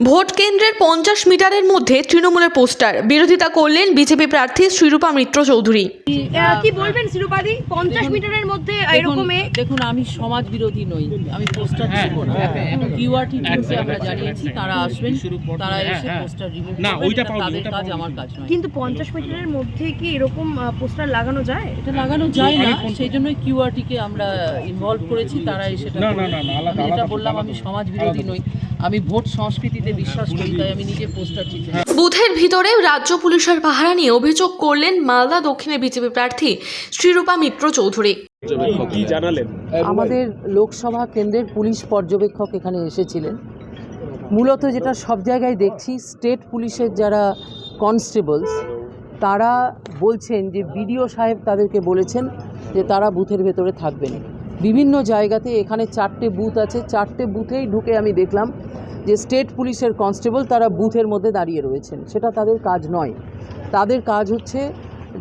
Vote কেন্দ্রের পঞ্চাশ মিটারের মধ্যে তৃণমূলের পোস্টার। বিরোধিতা করলেন বিজেপি প্রার্থী শ্রীরূপা মিত্র চৌধুরী। কি বলবেন শিরুপাদি পঞ্চাশ মিটারের মধ্যে এরকম দেখুন আমি সমাজ বিরোধী নই আমি পোস্টার দিব না। কিউআরটি টিমকে আমরা জানিয়েছি তারা আসবেন তারা এসে পোস্টার রিমুভ না, ওইটা তাদের কাজ আমার কাজ নয়। কিন্তু পঞ্চাশ মিটারের মধ্যে কি এরকম পোস্টার লাগানো যায়? এটা লাগানো যায় না সেই জন্যই কিউআরটি কে আমরা ইনভলভ করেছি তারা এসে সেটা না, না, করবে। না, না, আলাদা, আমি যেটা বললাম আমি সমাজ বিরোধী নই। আমি ভোট সংস্কৃতিতে বিশ্বাস করি তাই আমি নিজে পোস্টার চিঠি বুথের ভিতরে রাজ্য পুলিশের পাহারা নিয়ে অভিযোগ করলেন মালদা দক্ষিণের বিজেপি প্রার্থী শ্রীরূপা মিত্র চৌধুরী। জানালেন? আমাদের লোকসভা কেন্দ্রের পুলিশ পর্যবেক্ষক এখানে এসেছিলেন। মূলত যেটা সব জায়গায় দেখছি স্টেট পুলিশের যারা কনস্টেবলস তারা বলছেন যে বিডিও সাহেব তাদেরকে বলেছেন যে তারা বুথের ভেতরে থাকবেন। বিভিন্ন জায়গাতে এখানে চারটে বুথ আছে। চারটে বুথেই ঢুকে আমি দেখলাম যে স্টেট পুলিশের কনস্টেবল তারা বুথের মধ্যে দাঁড়িয়ে রয়েছেন। সেটা তাদের কাজ নয়। তাদের কাজ হচ্ছে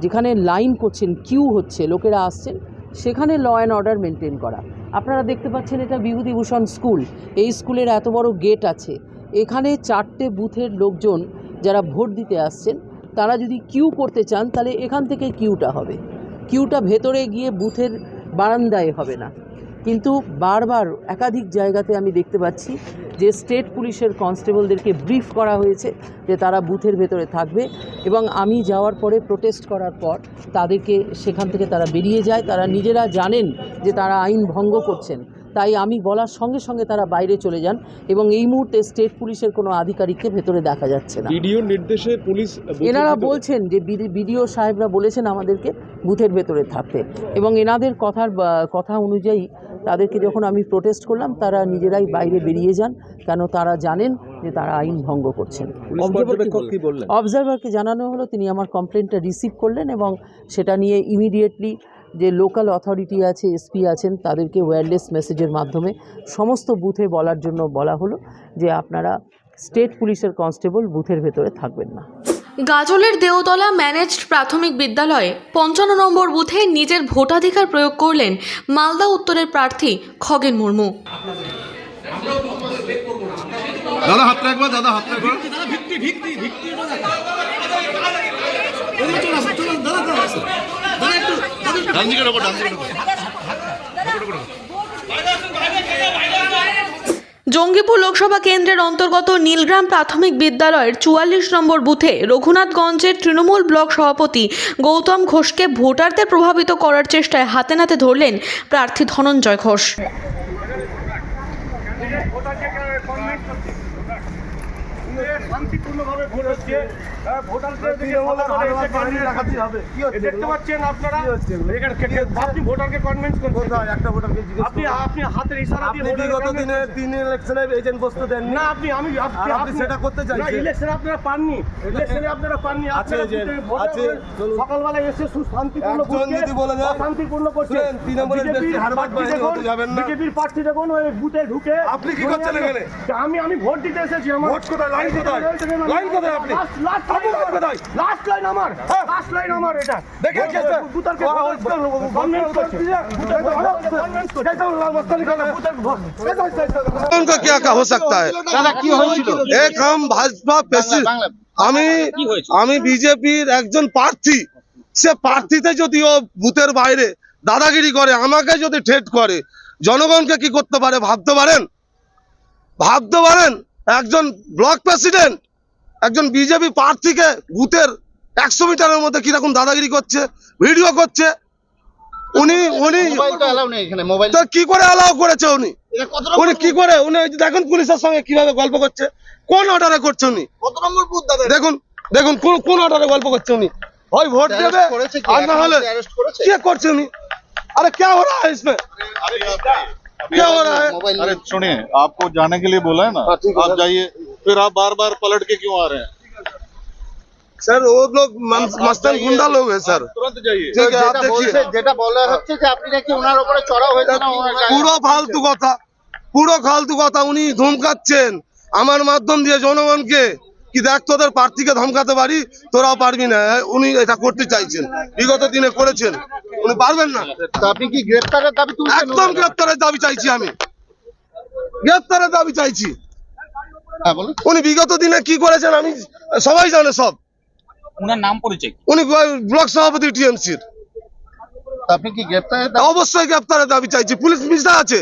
যেখানে লাইন করছেন, কিউ হচ্ছে, লোকেরা আসছেন, সেখানে ল অ্যান্ড অর্ডার মেনটেন করা। আপনারা দেখতে পাচ্ছেন এটা বিভূতিভূষণ স্কুল। এই স্কুলের এত বড় গেট আছে। এখানে চারটে বুথের লোকজন যারা ভোট দিতে আসছেন, তারা যদি কিউ করতে চান, তাহলে এখান থেকে কিউটা হবে। কিউটা ভেতরে গিয়ে বুথের বারান্দায় হবে না। কিন্তু বারবার একাধিক জায়গাতে আমি দেখতে পাচ্ছি যে স্টেট পুলিশের কনস্টেবলদেরকে ব্রিফ করা হয়েছে যে তারা বুথের ভেতরে থাকবে এবং আমি যাওয়ার পরে প্রোটেস্ট করার পর তাদেরকে সেখান থেকে তারা বেরিয়ে যায়। তারা নিজেরা জানেন যে তারা আইন ভঙ্গ করছেন। তাই আমি বলার সঙ্গে সঙ্গে তারা বাইরে চলে যান এবং এই মুহূর্তে স্টেট পুলিশের কোনো আধিকারিককে ভেতরে দেখা যাচ্ছে না। ভিডিও নির্দেশে পুলিশ এনারা বলছেন যে বিডিও সাহেবরা বলেছেন আমাদেরকে বুথের ভেতরে থাকতে এবং এনাদের কথার কথা অনুযায়ী তাদেরকে যখন আমি প্রোটেস্ট করলাম তারা নিজেরাই বাইরে বেরিয়ে যান কেন তারা জানেন যে তারা আইন ভঙ্গ করছেন। অবজারভারকে জানানো হলো তিনি আমার কমপ্লেনটা রিসিভ করলেন এবং সেটা নিয়ে ইমিডিয়েটলি যে লোকাল অথরিটি আছে এসপি আছেন তাদেরকে ওয়্যারলেস মেসেজের মাধ্যমে সমস্ত বুথে বলার জন্য বলা হলো যে আপনারা স্টেট পুলিশের কনস্টেবল বুথের ভেতরে থাকবেন না। গাজলের দেওতলা ম্যানেজড প্রাথমিক বিদ্যালয়ে পঞ্চান্ন নম্বর বুথে নিজের ভোটাধিকার প্রয়োগ করলেন মালদা উত্তরের প্রার্থী খগেন মুর্মু। দাদা হাত রাখবা দাদা হাত রাখবা। জঙ্গিপুর লোকসভা কেন্দ্রের অন্তর্গত নীলগ্রাম প্রাথমিক বিদ্যালয়ের চুয়াল্লিশ নম্বর বুথে রঘুনাথগঞ্জের তৃণমূল ব্লক সভাপতি গৌতম ঘোষকে ভোটারদের প্রভাবিত করার চেষ্টায় হাতে নাতে ধরলেন প্রার্থী ধনঞ্জয় ঘোষ। শান্তিপূর্ণভাবে ভোট হচ্ছে। ভোটারদের এসে convince দেখতে পাচ্ছেন আপনারা? এখানে কে- কে- আপনি ভোটারকে কনভিন্স করছেন। একটা ভোটারকে জিজ্ঞেস আপনি আপনি হাতের ইশারা দিয়ে বিগত দিনে তিন ইলেকশনে এজেন্ট বসতে দেননি। না আপনি আমি আপনি সেটা করতে চাইছেন। ইলেকশনে আপনারা পাননি। ইলেকশনে আপনারা পাননি। আছে আপনারা agent, ভোটে- ভোটার আছে, সকালবেলা এসে সুশান্তিপূর্ণ যদি বলে দেয়, অশান্তিপূর্ণ করছে শুনেন, তৃণমূলের BJP হারবাদ প্রার্থী হতে যাবেন না। BJP প্রার্থী দেখুন ওই বুথে ঢুকে আপনি কি করছেন এখানে? আমি আমি ভোট দিতে এসেছি আমার। ভোট কোথায়? লাইন কোথায়? লাইন কোথায় আপনি? লাস্ট লাস্ট আপনি লাইন কোথায়? লাস্ট লাইন আমার হ্যাঁ। লাস্ট লাইন আমার এটা দেখেন ভোট- কেসে? বুতারকে ও, ও, convince করছে। convince করছে। বুতারকে convince করছে। বুতার ভোট- उनका क्या का हो सकता है एक हम भाजपा প্রেসিডেন্ট আমি আমি বিজেপির একজন প্রার্থী সে প্রার্থীতে যদি ও বুথের বাইরে দাদাগিরি করে আমাকে যদি ঠেট করে জনগণকে কি করতে পারে ভাবতে পারেন ভাবতে পারেন একজন ব্লক প্রেসিডেন্ট একজন বিজেপি প্রার্থীকে বুথের একশো মিটারের মধ্যে কীরকম দাদাগিরি করছে ভিডিও করছে উনি উনি কি করে অ্যালাউ করেছে উনি? উনি কি করে উনি দেখুন পুলিশের সঙ্গে কীভাবে গল্প করছে কোন অর্ডারে করছে উনি? দেখুন দেখুন কোন কোন অর্ডারে গল্প করছে উনি? ওই ভোট দেবে আর না হলে কে করছে উনি? আরে কে ওরা আসবে? क्या हो रहा है अरे सुनिए आपको जाने के लिए बोला है ना आप जाइए फिर आप बार बार पलट के क्यों आ रहे हैं सर वो लोग मं- मस्तन गुंडा लोग हैं सर तुरंत जाइए ठीक है आप देखिए যেটা বলা হচ্ছে যে আপনি নাকি ওনার উপরে চড়াও হয়েছে না ওনার গায়ে- পুরো ফালতু কথা পুরো ফালতু কথা উনি ধমকাচ্ছেন আমার মাধ্যম দিয়ে জনগণকে কি দেখ তোদের প্রার্থীকে ধমকাতে পারি তোরাও পারবি না উনি এটা করতে চাইছেন বিগত দিনে করেছেন উনি পারবেন না। আপনি কি গ্রেফতারের দাবি তুলছেন একদম গ্রেপ্তারের দাবি চাইছি আমি। গ্রেপ্তারের দাবি চাইছি। হ্যাঁ উনি বিগত দিনে কি করেছেন আমি সবাই জানে সব। উনার নাম পরিচয় উনি ব্লক সভাপতি টিএমসির। আপনি কি অবশ্যই গ্রেপ্তারের দাবি চাইছি। পুলিশ মিশা আছে।